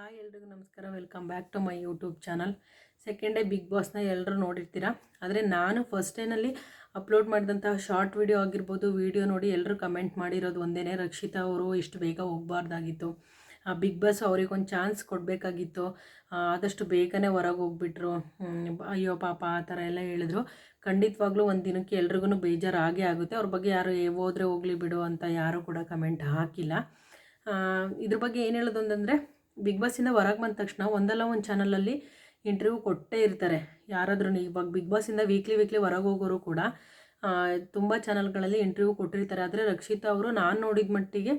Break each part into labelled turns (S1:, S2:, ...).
S1: Hi ಎಲ್ರಿಗೂ ನಮಸ್ಕಾರ. Welcome back to my YouTube channel second day Bigg ಬಾಸ್ನ ಎಲ್ಲರೂ ನೋಡಿರ್ತೀರ? ಆದರೆ ನಾನು ಫಸ್ಟ್ ಡೇನಲ್ಲಿ ಅಪ್ಲೋಡ್ ಮಾಡಿದಂತಹ ಶಾರ್ಟ್ ವಿಡಿಯೋ ಆಗಿರ್ಬೋದು ವಿಡಿಯೋ ನೋಡಿ ಎಲ್ಲರೂ ಕಮೆಂಟ್ ಮಾಡಿರೋದು ಒಂದೇ ರಕ್ಷಿತಾ ಅವರು ಇಷ್ಟು ಬೇಗ ಹೋಗಬಾರ್ದಾಗಿತ್ತು. ಬಿಗ್ ಬಾಸ್ ಅವ್ರಿಗೊಂದು ಚಾನ್ಸ್ ಕೊಡಬೇಕಾಗಿತ್ತು. ಆದಷ್ಟು ಬೇಗನೆ ಹೊರಗೆ ಹೋಗ್ಬಿಟ್ರು. ಅಯ್ಯೋ ಪಾಪ ಆ ಥರ ಎಲ್ಲ ಹೇಳಿದ್ರು. ಖಂಡಿತವಾಗ್ಲೂ ಒಂದು ದಿನಕ್ಕೆ ಎಲ್ರಿಗೂ ಬೇಜಾರು ಆಗೇ ಆಗುತ್ತೆ. ಅವ್ರ ಬಗ್ಗೆ ಯಾರು ಹೋದ್ರೆ ಹೋಗ್ಲಿ ಬಿಡು ಅಂತ ಯಾರೂ ಕೂಡ ಕಮೆಂಟ್ ಹಾಕಿಲ್ಲ. ಆ, ಇದ್ರ ಬಗ್ಗೆ ಏನು ಹೇಳೋದು ಅಂತಂದರೆ ಬಿಗ್ ಬಾಸಿಂದ ಹೊರಗೆ ಬಂದ ತಕ್ಷಣ ಒಂದಲ್ಲ ಒಂದು ಚಾನಲಲ್ಲಿ ಇಂಟರ್ವ್ಯೂ ಕೊಟ್ಟೇ ಇರ್ತಾರೆ. ಯಾರಾದ್ರೂ ಇವಾಗ ಬಿಗ್ ಬಾಸಿಂದ ವೀಕ್ಲಿ ವೀಕ್ಲಿ ಹೊರಗೆ ಹೋಗೋರು ಕೂಡ ತುಂಬ ಚಾನಲ್ಗಳಲ್ಲಿ ಇಂಟರ್ವ್ಯೂ ಕೊಟ್ಟಿರ್ತಾರೆ. ಆದರೆ ರಕ್ಷಿತಾ ಅವರು ನಾನು ನೋಡಿದ ಮಟ್ಟಿಗೆ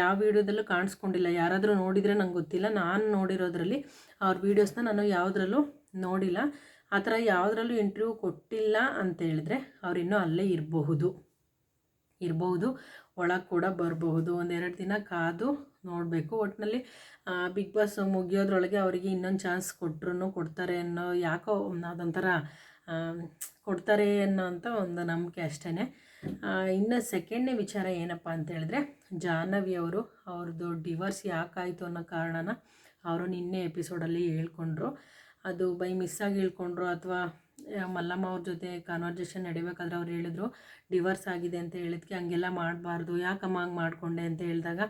S1: ಯಾವ ವೀಡಿಯೋದಲ್ಲೂ ಕಾಣಿಸ್ಕೊಂಡಿಲ್ಲ. ಯಾರಾದರೂ ನೋಡಿದರೆ ನಂಗೆ ಗೊತ್ತಿಲ್ಲ. ನಾನು ನೋಡಿರೋದ್ರಲ್ಲಿ ಅವ್ರ ವೀಡಿಯೋಸ್ನ ನಾನು ಯಾವುದ್ರಲ್ಲೂ ನೋಡಿಲ್ಲ. ಆ ಥರ ಯಾವುದ್ರಲ್ಲೂ ಇಂಟರ್ವ್ಯೂ ಕೊಟ್ಟಿಲ್ಲ ಅಂತ ಹೇಳಿದ್ರೆ ಅವ್ರು ಇನ್ನೂ ಅಲ್ಲೇ ಇರಬಹುದು. ಇರಬಹುದು ಒಳಗೆ ಕೂಡ ಬರಬಹುದು. ಒಂದೆರಡು ದಿನ ಕಾದು ನೋಡಬೇಕು. ಒಟ್ಟಿನಲ್ಲಿ ಬಿಗ್ ಬಾಸ್ ಮುಗಿಯೋದ್ರೊಳಗೆ ಅವರಿಗೆ ಇನ್ನೊಂದು ಚಾನ್ಸ್ ಕೊಟ್ಟರು ಕೊಡ್ತಾರೆ ಅನ್ನೋ ಯಾಕೋ ಅದೊಂಥರ ಕೊಡ್ತಾರೆ ಅನ್ನೋ ಅಂತ ಒಂದು ನಂಬಿಕೆ ಅಷ್ಟೇ ಇನ್ನು ಸೆಕೆಂಡ್ನೇ ವಿಚಾರ ಏನಪ್ಪ ಅಂತ ಹೇಳಿದ್ರೆ, ಜಾಹ್ನವಿ ಅವರು ಅವ್ರದ್ದು ಡಿವರ್ಸ್ ಯಾಕಾಯಿತು ಅನ್ನೋ ಕಾರಣನ ಅವರು ನಿನ್ನೆ ಎಪಿಸೋಡಲ್ಲಿ ಹೇಳ್ಕೊಂಡ್ರು. ಅದು ಬೈ ಮಿಸ್ಸಾಗಿ ಹೇಳ್ಕೊಂಡ್ರು ಅಥವಾ ಮಲ್ಲಮ್ಮ ಅವ್ರ ಜೊತೆ ಕಾನ್ವರ್ಜೇಷನ್ ನಡಿಬೇಕಾದ್ರೆ ಅವ್ರು ಹೇಳಿದ್ರು ಡಿವರ್ಸ್ ಆಗಿದೆ ಅಂತ ಹೇಳಿದ್ಕೆ ಹಂಗೆಲ್ಲ ಮಾಡಬಾರ್ದು, ಯಾಕಮ್ಮ ಹಂಗೆ ಮಾಡಿಕೊಂಡೆ ಅಂತ ಹೇಳಿದಾಗ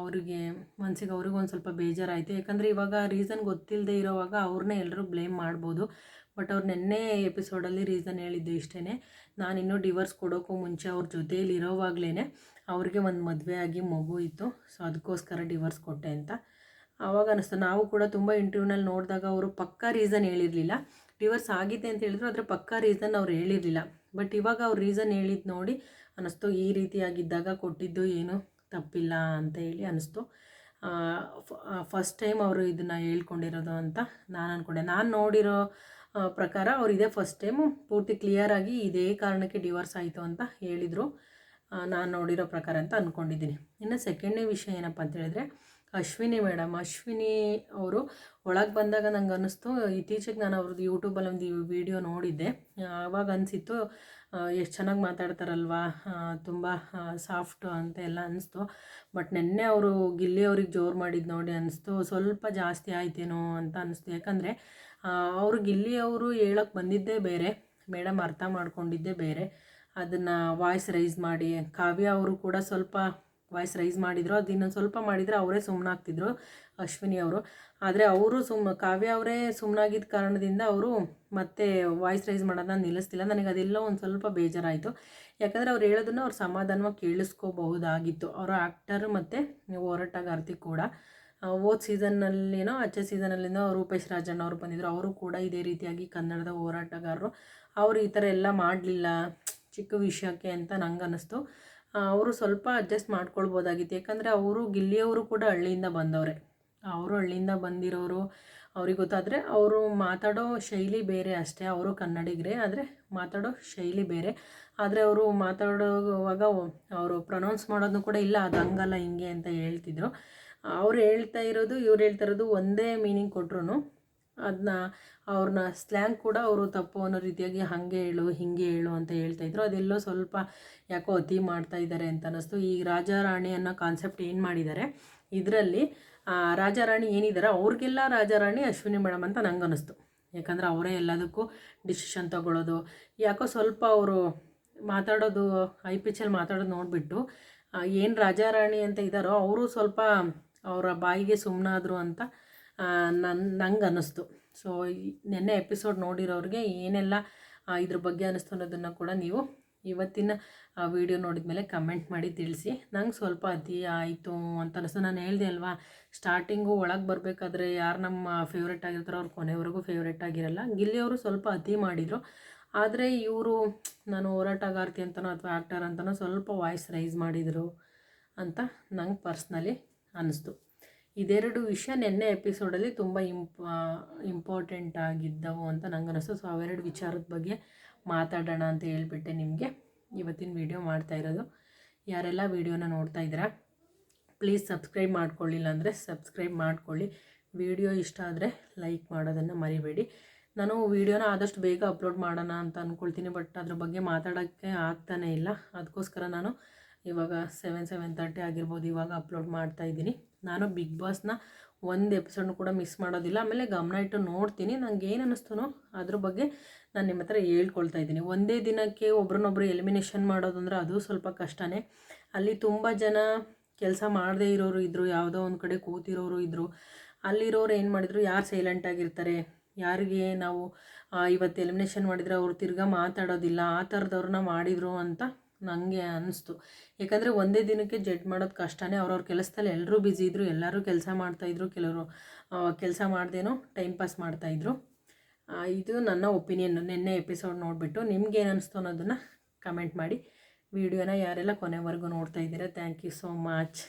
S1: ಅವರಿಗೆ ಮನಸ್ಸಿಗೆ ಅವ್ರಿಗೂ ಒಂದು ಸ್ವಲ್ಪ ಬೇಜಾರಾಯಿತು. ಯಾಕಂದರೆ ಇವಾಗ ರೀಸನ್ ಗೊತ್ತಿಲ್ಲದೆ ಇರೋವಾಗ ಅವ್ರನ್ನೇ ಎಲ್ಲರೂ ಬ್ಲೇಮ್ ಮಾಡ್ಬೋದು. ಬಟ್ ಅವ್ರು ನಿನ್ನೆ ಎಪಿಸೋಡಲ್ಲಿ ರೀಸನ್ ಹೇಳಿದ್ದು ಇಷ್ಟೇ ನಾನು ಇನ್ನೂ ಡಿವರ್ಸ್ ಕೊಡೋಕ್ಕೂ ಮುಂಚೆ ಅವ್ರ ಜೊತೆಯಲ್ಲಿ ಇರೋವಾಗಲೇ ಅವ್ರಿಗೆ ಒಂದು ಮದುವೆ ಆಗಿ ಮಗು ಇತ್ತು, ಸೊ ಅದಕ್ಕೋಸ್ಕರ ಡಿವರ್ಸ್ ಕೊಟ್ಟೆ ಅಂತ. ಆವಾಗ ಅನ್ನಿಸ್ತು ನಾವು ಕೂಡ ತುಂಬ ಇಂಟರ್ವ್ಯೂನಲ್ಲಿ ನೋಡಿದಾಗ ಅವರು ಪಕ್ಕಾ ರೀಸನ್ ಹೇಳಿರಲಿಲ್ಲ. ಡಿವರ್ಸ್ ಆಗಿದೆ ಅಂತ ಹೇಳಿದ್ರು ಅದರ ಪಕ್ಕಾ ರೀಸನ್ ಅವ್ರು ಹೇಳಿರಲಿಲ್ಲ. ಬಟ್ ಇವಾಗ ಅವ್ರು ರೀಸನ್ ಹೇಳಿದ್ದು ನೋಡಿ ಅನ್ನಿಸ್ತು ಈ ರೀತಿಯಾಗಿದ್ದಾಗ ಕೊಟ್ಟಿದ್ದು ಏನು ತಪ್ಪಿಲ್ಲ ಅಂತ ಹೇಳಿ ಅನ್ನಿಸ್ತು ಫಸ್ಟ್ ಟೈಮ್ ಅವರು ಇದನ್ನು ಹೇಳ್ಕೊಂಡಿರೋದು ಅಂತ ನಾನು ಅಂದ್ಕೊಂಡೆ ನಾನು ನೋಡಿರೋ ಪ್ರಕಾರ ಅವ್ರು ಇದೇ ಫಸ್ಟ್ ಟೈಮು ಪೂರ್ತಿ ಕ್ಲಿಯರಾಗಿ ಇದೇ ಕಾರಣಕ್ಕೆ ಡಿವೋರ್ಸ್ ಆಯಿತು ಅಂತ ಹೇಳಿದರು. ನಾನು ನೋಡಿರೋ ಪ್ರಕಾರ ಅಂತ ಅಂದ್ಕೊಂಡಿದ್ದೀನಿ ಇನ್ನು ಸೆಕೆಂಡ್ನೇ ವಿಷಯ ಏನಪ್ಪ ಅಂತ ಹೇಳಿದ್ರೆ ಅಶ್ವಿನಿ ಮೇಡಮ್, ಅಶ್ವಿನಿ ಅವರು ಒಳಗೆ ಬಂದಾಗ ನಂಗೆ ಅನ್ನಿಸ್ತು, ಇತ್ತೀಚೆಗೆ ನಾನು ಅವ್ರದ್ದು ಯೂಟ್ಯೂಬಲ್ಲಿ ಒಂದು ವಿಡಿಯೋ ನೋಡಿದ್ದೆ. ಆವಾಗ ಅನಿಸಿತ್ತು ಎಷ್ಟು ಚೆನ್ನಾಗಿ ಮಾತಾಡ್ತಾರಲ್ವಾ ತುಂಬ ಸಾಫ್ಟ್ ಅಂತ ಎಲ್ಲ ಅನಿಸ್ತು. ಬಟ್ ನಿನ್ನೆ ಅವರು ಗಿಲ್ಲಿ ಅವ್ರಿಗೆ ಜೋರು ಮಾಡಿದ್ದು ನೋಡಿ ಅನಿಸ್ತು, ಸ್ವಲ್ಪ ಜಾಸ್ತಿ ಆಯ್ತೇನೋ ಅಂತ ಅನಿಸ್ತು. ಯಾಕಂದರೆ ಅವರು ಗಿಲ್ಲಿ ಅವರು ಹೇಳೋಕ್ಕೆ ಬಂದಿದ್ದೇ ಬೇರೆ, ಮೇಡಮ್ ಅರ್ಥ ಮಾಡ್ಕೊಂಡಿದ್ದೇ ಬೇರೆ. ಅದನ್ನು ವಾಯ್ಸ್ ರೈಸ್ ಮಾಡಿ, ಕಾವ್ಯ ಅವರು ಕೂಡ ಸ್ವಲ್ಪ ವಾಯ್ಸ್ ರೈಸ್ ಮಾಡಿದರು, ಅದು ಇನ್ನೊಂದು ಸ್ವಲ್ಪ ಮಾಡಿದರೆ ಅವರೇ ಸುಮ್ಮನಾಗ್ತಿದ್ರು ಅಶ್ವಿನಿ ಅವರು. ಆದರೆ ಅವರು ಸುಮ್ಮ ಕಾವ್ಯ ಅವರೇ ಸುಮ್ಮನಾಗಿದ್ದ ಕಾರಣದಿಂದ ಅವರು ಮತ್ತೆ ವಾಯ್ಸ್ ರೈಸ್ ಮಾಡೋದನ್ನ ನಿಲ್ಲಿಸ್ತಿಲ್ಲ. ನನಗೆ ಅದೆಲ್ಲ ಒಂದು ಸ್ವಲ್ಪ ಬೇಜಾರಾಯಿತು. ಯಾಕಂದರೆ ಅವ್ರು ಹೇಳೋದನ್ನು ಅವ್ರು ಸಮಾಧಾನವಾಗಿ ಕೇಳಿಸ್ಕೋಬಹುದಾಗಿತ್ತು. ಅವರ ಆ್ಯಕ್ಟರ್ ಮತ್ತು ಹೋರಾಟಗಾರ್ತಿ ಕೂಡ. ಓದ್ ಸೀಸನ್ನಲ್ಲಿನೋ ಅಚ್ಚ ಸೀಸನಲ್ಲಿನೋ ರೂಪೇಶ್ ರಾಜಣ್ಣ ಅವರು ಬಂದಿದ್ದರು ಅವರು ಕೂಡ ಇದೇ ರೀತಿಯಾಗಿ ಕನ್ನಡದ ಹೋರಾಟಗಾರರು. ಅವರು ಈ ಥರ ಎಲ್ಲ ಮಾಡಲಿಲ್ಲ, ಚಿಕ್ಕ ವಿಷಯಕ್ಕೆ ಅಂತ ನಂಗೆ ಅನ್ನಿಸ್ತು ಅವರು ಸ್ವಲ್ಪ ಅಡ್ಜಸ್ಟ್ ಮಾಡ್ಕೊಳ್ಬೋದಾಗಿತ್ತು. ಯಾಕಂದರೆ ಅವರು ಗಿಲ್ಲಿಯವರು ಕೂಡ ಹಳ್ಳಿಯಿಂದ ಬಂದವರೆ. ಅವರು ಹಳ್ಳಿಯಿಂದ ಬಂದಿರೋರು, ಅವ್ರಿಗೆ ಗೊತ್ತಾದರೆ ಅವರು ಮಾತಾಡೋ ಶೈಲಿ ಬೇರೆ ಅಷ್ಟೇ. ಅವರು ಕನ್ನಡಿಗರೇ, ಆದರೆ ಮಾತಾಡೋ ಶೈಲಿ ಬೇರೆ. ಆದರೆ ಅವರು ಮಾತಾಡೋವಾಗ ಅವರು ಪ್ರೊನೌನ್ಸ್ ಮಾಡೋದನ್ನು ಕೂಡ ಇಲ್ಲ, ಅದು ಹಂಗಲ್ಲ, ಹಿಂಗೆ ಅಂತ ಹೇಳ್ತಿದ್ರು. ಅವ್ರು ಹೇಳ್ತಾ ಇರೋದು, ಇವ್ರು ಹೇಳ್ತಾ ಇರೋದು ಒಂದೇ ಮೀನಿಂಗ್ ಕೊಟ್ರು ಅದನ್ನ ಅವ್ರನ್ನ ಸ್ಲ್ಯಾಂಗ್ ಕೂಡ ಅವರು ತಪ್ಪು ಅನ್ನೋ ರೀತಿಯಾಗಿ ಹಾಗೆ ಹೇಳು, ಹಿಂಗೆ ಹೇಳು ಅಂತ ಹೇಳ್ತಾ ಇದ್ರು. ಅದೆಲ್ಲೋ ಸ್ವಲ್ಪ ಯಾಕೋ ಅತಿ ಮಾಡ್ತಾ ಇದ್ದಾರೆ ಅಂತ ಅನ್ನಿಸ್ತು. ಈ ರಾಜ ರಾಣಿ ಅನ್ನೋ ಕಾನ್ಸೆಪ್ಟ್ ಏನು ಮಾಡಿದ್ದಾರೆ ಇದರಲ್ಲಿ ರಾಜ ರಾಣಿ ಏನಿದ್ದಾರೆ ಅವ್ರಿಗೆಲ್ಲ ರಾಜ ರಾಣಿ ಅಶ್ವಿನಿ ಮೇಡಮ್ ಅಂತ ನಂಗೆ ಅನ್ನಿಸ್ತು. ಯಾಕಂದರೆ ಅವರೇ ಎಲ್ಲದಕ್ಕೂ ಡಿಸಿಷನ್ ತಗೊಳ್ಳೋದು ಯಾಕೋ ಸ್ವಲ್ಪ ಅವರು ಮಾತಾಡೋದು ಐ ಪಿಚಲ್ಲಿ ಮಾತಾಡೋದು ನೋಡಿಬಿಟ್ಟು ಏನು ರಾಜ ರಾಣಿ ಅಂತ ಇದ್ದಾರೋ ಅವರು ಸ್ವಲ್ಪ ಅವರ ಬಾಯಿಗೆ ಸುಮ್ಮನಾದರು ಅಂತ ನನ್ನ ನಂಗೆ ಅನ್ನಿಸ್ತು ಸೊ ನಿನ್ನೆ ಎಪಿಸೋಡ್ ನೋಡಿರೋರಿಗೆ ಏನೆಲ್ಲ ಇದ್ರ ಬಗ್ಗೆ ಅನ್ನಿಸ್ತು ಅನ್ನೋದನ್ನು ಕೂಡ ನೀವು ಇವತ್ತಿನ ವಿಡಿಯೋ ನೋಡಿದ ಮೇಲೆ ಕಮೆಂಟ್ ಮಾಡಿ ತಿಳಿಸಿ. ನಂಗೆ ಸ್ವಲ್ಪ ಅತಿ ಆಯಿತು ಅಂತ ಅನ್ನಿಸ್ತು. ನಾನು ಹೇಳಿದೆ ಅಲ್ವಾ ಸ್ಟಾರ್ಟಿಂಗು ಒಳಗೆ ಬರಬೇಕಾದ್ರೆ ಯಾರು ನಮ್ಮ ಫೇವ್ರೆಟ್ ಆಗಿರ್ತಾರೋ ಅವ್ರು ಕೊನೆವರೆಗೂ ಫೇವ್ರೆಟ್ ಆಗಿರಲ್ಲ. ಗಿಲ್ಲಿಯವರು ಸ್ವಲ್ಪ ಅತಿ ಮಾಡಿದರು. ಆದರೆ ಇವರು, ನಾನು ಹೋರಾಟಗಾರ್ತಿ ಅಂತನೋ ಅಥವಾ ಆ್ಯಕ್ಟರ್ ಅಂತನೋ ಸ್ವಲ್ಪ ವಾಯ್ಸ್ ರೈಸ್ ಮಾಡಿದರು ಅಂತ ನಂಗೆ ಪರ್ಸ್ನಲಿ ಅನ್ನಿಸ್ತು. ಇದೆರಡು ವಿಷಯ ನಿನ್ನೆ ಎಪಿಸೋಡಲ್ಲಿ ತುಂಬ ಇಂಪ ಇಂಪಾರ್ಟೆಂಟ್ ಆಗಿದ್ದವು ಅಂತ ನಂಗೆ ಅನಿಸ್ತು. ಸೊ ಅವೆರಡು ವಿಚಾರದ ಬಗ್ಗೆ ಮಾತಾಡೋಣ ಅಂತ ಹೇಳ್ಬಿಟ್ಟೆ ನಿಮಗೆ. ಇವತ್ತಿನ ವಿಡಿಯೋ ಮಾಡ್ತಾ ಇರೋದು. ಯಾರೆಲ್ಲ ವಿಡಿಯೋನ ನೋಡ್ತಾ ಇದ್ದೀರಾ ಪ್ಲೀಸ್ ಸಬ್ಸ್ಕ್ರೈಬ್ ಮಾಡ್ಕೊಳ್ಳಿಲ್ಲ ಅಂದರೆ ಸಬ್ಸ್ಕ್ರೈಬ್ ಮಾಡ್ಕೊಳ್ಳಿ. ವಿಡಿಯೋ ಇಷ್ಟ ಆದರೆ ಲೈಕ್ ಮಾಡೋದನ್ನು ಮರಿಬೇಡಿ. ನಾನು ವೀಡಿಯೋನ ಆದಷ್ಟು ಬೇಗ ಅಪ್ಲೋಡ್ ಮಾಡೋಣ ಅಂತ ಅಂದ್ಕೊಳ್ತೀನಿ ಬಟ್ ಅದ್ರ ಬಗ್ಗೆ ಮಾತಾಡೋಕ್ಕೆ ಆಗ್ತಾನೇ ಇಲ್ಲ. ಅದಕ್ಕೋಸ್ಕರ ನಾನು ಇವಾಗ ಸೆವೆನ್ ಸೆವೆನ್ ತರ್ಟಿ ಆಗಿರ್ಬೋದು ಇವಾಗ ಅಪ್ಲೋಡ್ ಮಾಡ್ತಾ ಇದ್ದೀನಿ. ನಾನು ಬಿಗ್ ಬಾಸ್ನ ಒಂದು ಎಪಿಸೋಡ್ನು ಕೂಡ ಮಿಸ್ ಮಾಡೋದಿಲ್ಲ. ಆಮೇಲೆ ಗಮನ ಇಟ್ಟು ನೋಡ್ತೀನಿ. ನನಗೆ ಏನು ಅನ್ನಿಸ್ತನೋ ಅದ್ರ ಬಗ್ಗೆ ನಾನು ನಿಮ್ಮ ಹತ್ರ ಹೇಳ್ಕೊಳ್ತಾ ಇದ್ದೀನಿ. ಒಂದೇ ದಿನಕ್ಕೆ ಒಬ್ರನ್ನೊಬ್ರು ಎಲಿಮಿನೇಷನ್ ಮಾಡೋದು ಅಂದ್ರೆ ಅದು ಸ್ವಲ್ಪ ಕಷ್ಟನೇ. ಅಲ್ಲಿ ತುಂಬ ಜನ ಕೆಲಸ ಮಾಡದೇ ಇರೋರು ಇದ್ದರು ಯಾವುದೋ ಒಂದು ಕಡೆ ಕೂತಿರೋರು ಇದ್ದರು ಅಲ್ಲಿರೋರು ಏನು ಮಾಡಿದ್ರು, ಯಾರು ಸೈಲೆಂಟ್ ಆಗಿರ್ತಾರೆ? ಯಾರಿಗೆ ನಾವು ಇವತ್ತು ಎಲಿಮಿನೇಷನ್ ಮಾಡಿದರೆ ಅವ್ರು ತಿರ್ಗಾ ಮಾತಾಡೋದಿಲ್ಲ, ಆ ಥರದವ್ರನ್ನ ಮಾಡಿದರು ಅಂತ ನನಗೆ ಅನ್ನಿಸ್ತು ಯಾಕಂದರೆ ಒಂದೇ ದಿನಕ್ಕೆ ಜಡ್ಜ್ ಮಾಡೋದು ಕಷ್ಟನೇ. ಅವ್ರವ್ರ ಕೆಲಸದಲ್ಲಿ ಎಲ್ಲರೂ ಬ್ಯುಸಿ ಇದ್ದರು ಎಲ್ಲರೂ ಕೆಲಸ ಮಾಡ್ತಾಯಿದ್ರು ಕೆಲವರು ಕೆಲಸ ಮಾಡ್ದೇನೋ ಟೈಮ್ ಪಾಸ್ ಮಾಡ್ತಾಯಿದ್ರು ಇದು ನನ್ನ ಒಪಿನಿಯನ್ ನಿನ್ನೆ ಎಪಿಸೋಡ್ ನೋಡಿಬಿಟ್ಟು ನಿಮ್ಗೆ ಏನು ಅನಿಸ್ತು ಅನ್ನೋದನ್ನು ಕಮೆಂಟ್ ಮಾಡಿ. ವಿಡಿಯೋನ ಯಾರೆಲ್ಲ ಕೊನೆವರೆಗೂ ನೋಡ್ತಾ ಇದ್ದೀರಾ ಥ್ಯಾಂಕ್ ಯು ಸೋ ಮಚ್